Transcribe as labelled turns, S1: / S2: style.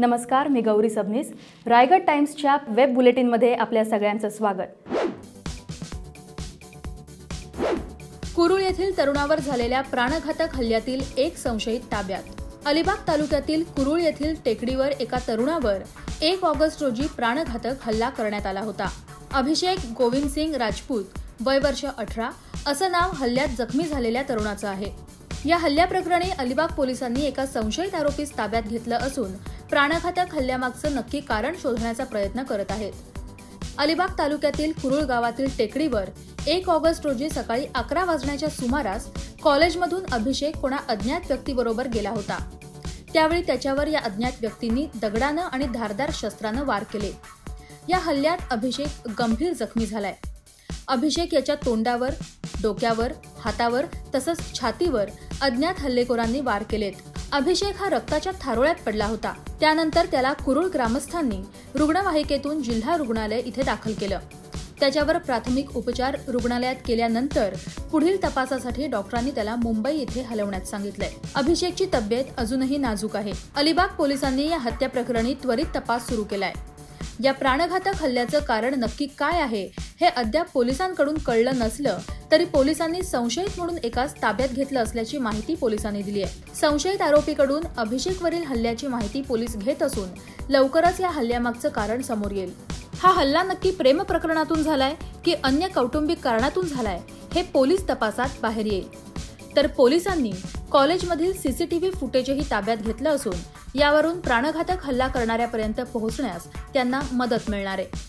S1: नमस्कार मी गौरी सबनीस. रायगड टाइम्सच्या वेब बुलेटिनमध्ये आपल्या सगळ्यांचं स्वागत. कुरुळ येथील तरुणावर झालेल्या प्राणघातक हल्ल्यातील एक संशयित ताब्यात. अलिबाग तालुक्यातील कुरुळ येथील टेकडीवर एका तरुणावर एक ऑगस्ट रोजी प्राणघातक हल्ला करण्यात आला होता. अभिषेक गोविंद सिंग राजपूत वय वर्ष अठरा असं नाव हल्ल्यात जखमी झालेल्या तरुणाचं आहे. या हल्ल्याप्रकरणी अलिबाग पोलिसांनी एका संशयित आरोपीस ताब्यात घेतलं असून प्राणघातक हल्ल्यामागचं नक्की कारण शोधण्याचा प्रयत्न करत आहेत. अलिबाग तालुक्यातील कुरुळ गावातील टेकडीवर एक ऑगस्ट रोजी सकाळी अकरा वाजण्याच्या सुमारास कॉलेजमधून अभिषेक कोणा अज्ञात व्यक्तीबरोबर गेला होता. त्यावेळी त्याच्यावर या अज्ञात व्यक्तींनी दगडानं आणि धारदार शस्त्रानं वार केले. या हल्ल्यात अभिषेक गंभीर जखमी झालाय. अभिषेक याच्या तोंडावर डोक्यावर हातावर तसंच छातीवर अज्ञात हल्लेखोरांनी वार केलेत. अभिषेक हा रक्ताच्या थारोळ्यात पडला होता. त्यानंतर त्याला कुरुळ ग्रामस्थांनी रुग्णवाहिकेतून जिल्हा रुग्णालय इथे दाखल केलं. त्याच्यावर प्राथमिक उपचार रुग्णालयात केल्यानंतर पुढील तपासासाठी डॉक्टरांनी त्याला मुंबई येथे हलवण्यात सांगितलंय. अभिषेकची तब्येत अजूनही नाजूक आहे. अलिबाग पोलिसांनी या हत्या प्रकरणी त्वरित तपास सुरू केलाय. या प्राणघातक हल्ल्याचं कारण नक्की काय आहे हे अद्याप पोलिसांकडून कळलं नसलं तरी पोलिसांनी संशयित म्हणून एकाच ताब्यात घेतलं असल्याची माहिती पोलिसांनी दिली आहे. संशयित आरोपीकडून अभिषेकवरील हल्ल्याची माहिती पोलीस घेत असून लवकरच या हल्ल्यामागचं कारण समोर येईल. हा हल्ला नक्की प्रेम प्रकरणातून झालाय की अन्य कौटुंबिक कारणातून झालाय हे पोलीस तपासात बाहेर येईल. तर पोलिसांनी कॉलेजमधील सीसीटीव्ही फुटेजही ताब्यात घेतलं असून यावरून प्राणघातक हल्ला करणाऱ्यापर्यंत पोहोचण्यास त्यांना मदत मिळणार आहे.